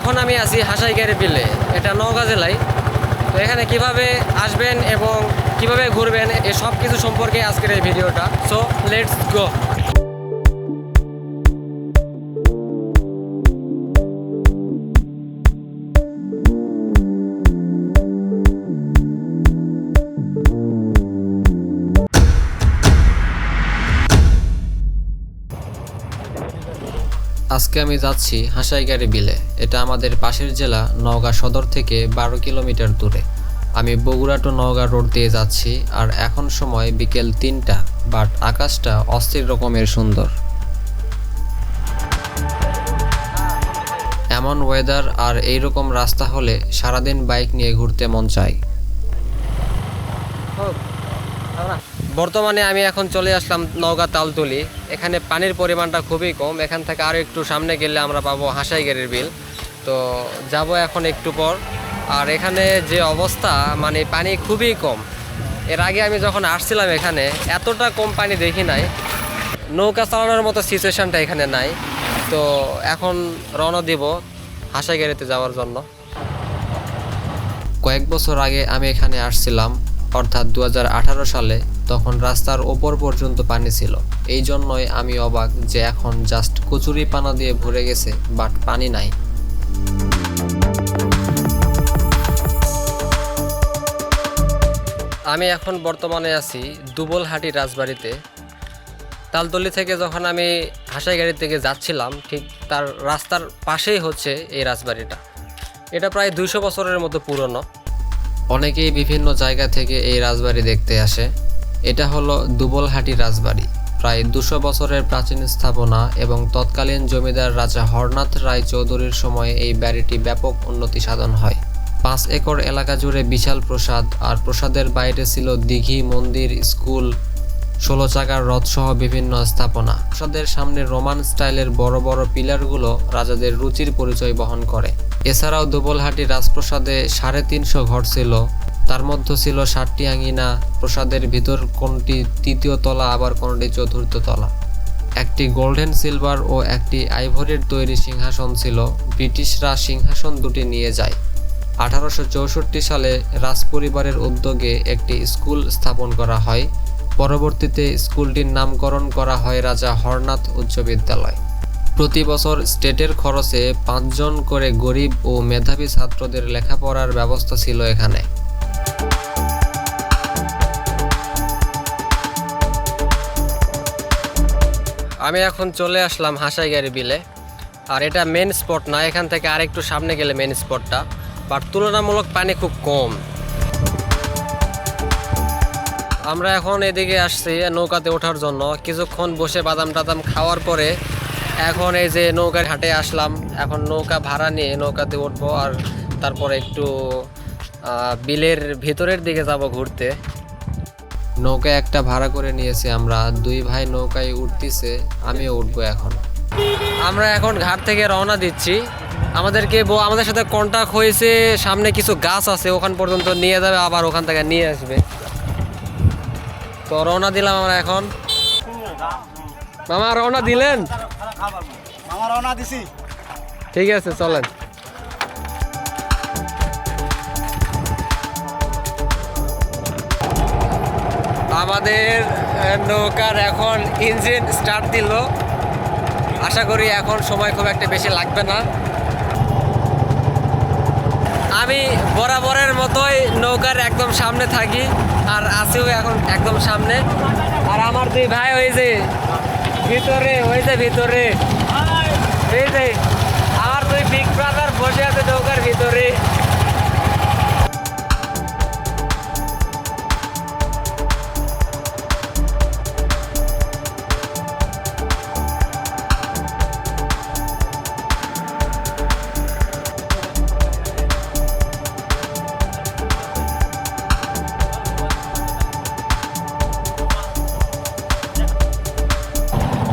এখন আমি আছি হাসাইকারি বিলে, এটা নওগাঁ জেলায়। তো এখানে কীভাবে আসবেন এবং কীভাবে ঘুরবেন এই সব কিছু সম্পর্কে আজকের এই ভিডিওটা। সো লেটস গো আজকে আমি যাচ্ছি হাসাইগাড়ি বিলে। এটা আমাদের পাশের জেলা নওগাঁ সদর থেকে বারো কিলোমিটার দূরে। আমি বগুড়া টু নওগাঁ রোড দিয়ে যাচ্ছি আর এখন সময় বিকেল তিনটা, বাট আকাশটা অস্থির রকমের সুন্দর। এমন ওয়েদার আর এই রকম রাস্তা হলে সারাদিন বাইক নিয়ে ঘুরতে মন চায়। বর্তমানে আমি এখন চলে আসলাম নওগাঁ তালতলি। এখানে পানির পরিমাণটা খুবই কম। এখান থেকে আরও একটু সামনে গেলে আমরা পাবো হাসাইগেরের বিল। তো যাব এখন একটু পর। আর এখানে যে অবস্থা মানে পানি খুবই কম। এর আগে আমি যখন আসছিলাম এখানে, এতটা কম পানি দেখি নাই। নৌকা চালানোর মতো সিচুয়েশনটা এখানে নাই। তো এখন রওনা দিব হাসাইগেরিতে যাওয়ার জন্য। কয়েক বছর আগে আমি এখানে আসছিলাম, অর্থাৎ দু হাজার আঠারো সালে। তখন রাস্তার ওপর পর্যন্ত পানি ছিল। এই জন্যই আমি অবাক যে এখন জাস্ট কচুরি পানা দিয়ে ভরে গেছে, বাট পানি নাই। আমি এখন বর্তমানে আছি দুবলহাটি রাজবাড়িতে। তালতলি থেকে যখন আমি হাসাই গাড়ি থেকে যাচ্ছিলাম, ঠিক তার রাস্তার পাশেই হচ্ছে এই রাজবাড়িটা। এটা প্রায় দুইশো বছরের মতো পুরনো। অনেকেই বিভিন্ন জায়গা থেকে এই রাজবাড়ি দেখতে আসে। এটা হলো দুবলহাটি রাজবাড়ি। প্রায় দুশো বছরের প্রাচীন স্থাপনা এবং তৎকালীন জমিদার রাজা হরনাথ রায় চৌধুরীর সময়ে এই বাড়িটি ব্যাপক উন্নতি সাধন হয়। পাঁচ একর এলাকা জুড়ে বিশাল প্রসাদ আর প্রসাদের বাইরে ছিল দিঘি, মন্দির, স্কুল, ষোলো চাকার রথসহ বিভিন্ন স্থাপনা। প্রাসাদের সামনে রোমান স্টাইলের বড় বড় পিলারগুলো রাজাদের রুচির পরিচয় বহন করে। এছাড়াও দুবলহাটি রাজপ্রসাদে সাড়ে তিনশো ঘর ছিল। তার মধ্যে ছিল ষাটটি আঙিনা, প্রসাদের ভিতর কোনটি তৃতীয় তলা, আবার কোনটি চতুর্থ তলা। একটি গোল্ডেন সিলভার ও একটি আইভরির তৈরি সিংহাসন ছিল। ব্রিটিশরা সিংহাসন দুটি নিয়ে যায়। আঠারোশো চৌষট্টি সালে রাজপরিবারের উদ্যোগে একটি স্কুল স্থাপন করা হয়। পরবর্তীতে স্কুলটির নামকরণ করা হয় রাজা হরনাথ উচ্চ বিদ্যালয়। প্রতি বছর স্টেটের খরচে পাঁচজন করে গরিব ও মেধাবী ছাত্রদের লেখাপড়ার ব্যবস্থা ছিল এখানে। আমি এখন চলে আসলাম হাসাইগাড়ি বিলে। আর এটা মেন স্পট না, এখান থেকে আরেকটু সামনে গেলে মেন স্পটটা বাট তুলনামূলক পানি খুব কম। আমরা এখন এদিকে আসছি নৌকাতে ওঠার জন্য। কিছুক্ষণ বসে বাদাম টাদাম খাওয়ার পরে এখন এই যে নৌকার ঘাটে আসলাম। এখন নৌকা ভাড়া নিয়ে নৌকাতে উঠবো আর তারপরে একটু বিলের ভিতরের দিকে যাব ঘুরতে। নৌকা একটা ভাড়া করে নিয়েছি আমরা। দুই ভাই নৌকায় উঠতেছে আমিও উঠবো এখন। আমরা এখন ঘাট থেকে রওনা দিচ্ছি। আমাদেরকে বো- আমাদের সাথে কন্টাক্ট হয়েছে সামনে কিছু গাছ আছে ওখান পর্যন্ত নিয়ে যাবে আবার ওখান থেকে নিয়ে আসবে। তো রওনা দিলাম আমরা এখন। মামা রওনা দিলেন? আমার রওনা দিছি। ঠিক আছে চলেন। আমাদের নৌকার এখন ইঞ্জিন স্টার্ট দিল। আশা করি এখন সময় খুব একটা বেশি লাগবে না। আমি বরাবরের মতোই নৌকার একদম সামনে থাকি, আর আসিও এখন একদম সামনে। আর আমার দুই ভাই ওই যে, ভিতরে, ওই যে ভিতরে। এই যে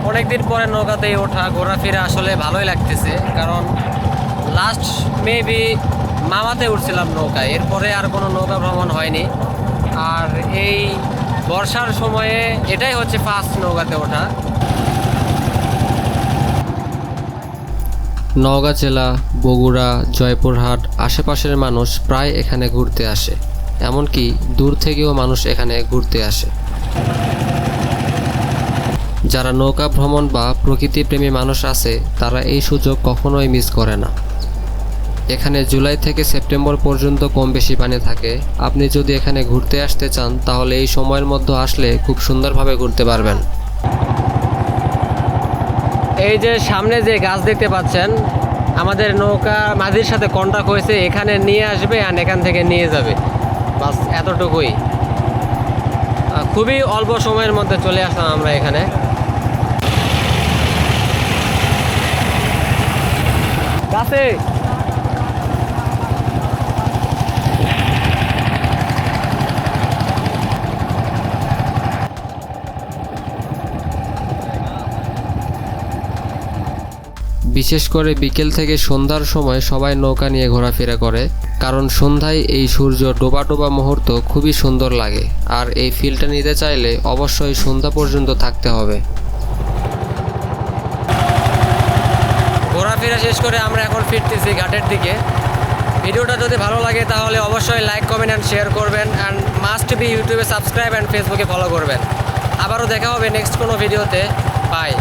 অনেকদিন পরে নৌকাতেই ওঠা ঘোরাফেরা আসলে ভালোই লাগতেছে, কারণ লাস্ট মেবি মামাতে উঠছিলাম নৌকায়, এরপরে আর কোনো নৌকা ভ্রমণ হয়নি। আর এই বর্ষার সময়ে এটাই হচ্ছে ফার্স্ট নৌকাতে ওঠা। নওগাঁ জেলা, বগুড়া, জয়পুরহাট আশেপাশের মানুষ প্রায় এখানে ঘুরতে আসে, এমনকি দূর থেকেও মানুষ এখানে ঘুরতে আসে। যারা নৌকা ভ্রমণ বা প্রকৃতিপ্রেমী মানুষ আছে, তারা এই সুযোগ কখনোই মিস করে না। এখানে জুলাই থেকে সেপ্টেম্বর পর্যন্ত কম বেশি পানি থাকে। আপনি যদি এখানে ঘুরতে আসতে চান, তাহলে এই সময়ের মধ্যে আসলে খুব সুন্দরভাবে ঘুরতে পারবেন। এই যে সামনে যে গাছ দেখতে পাচ্ছেন, আমাদের নৌকা মাঝির সাথে কন্টাক্ট হয়েছে, এখানে নিয়ে আসবে আর এখান থেকে নিয়ে যাবে। বাস এতটুকুই। খুবই অল্প সময়ের মধ্যে চলে আসলাম আমরা এখানে। গাছে বিশেষ করে বিকেল থেকে সন্ধ্যার সময় সবাই নৌকা নিয়ে ঘোরাফেরা করে, কারণ সন্ধ্যায় এই সূর্য ডোবা ডোবা মুহূর্ত খুবই সুন্দর লাগে। আর এই ফিলটা নিতে চাইলে অবশ্যই সন্ধ্যা পর্যন্ত থাকতে হবে। ঘোরাফেরা শেষ করে আমরা এখন ফিরতেছি ঘাটের দিকে। ভিডিওটা যদি ভালো লাগে তাহলে অবশ্যই লাইক কমেন্ট অ্যান্ড শেয়ার করবেন অ্যান্ড মাস্ট বি ইউটিউবে সাবস্ক্রাইব অ্যান্ড ফেসবুকে ফলো করবেন। আবারও দেখা হবে নেক্সট কোনো ভিডিওতে বাই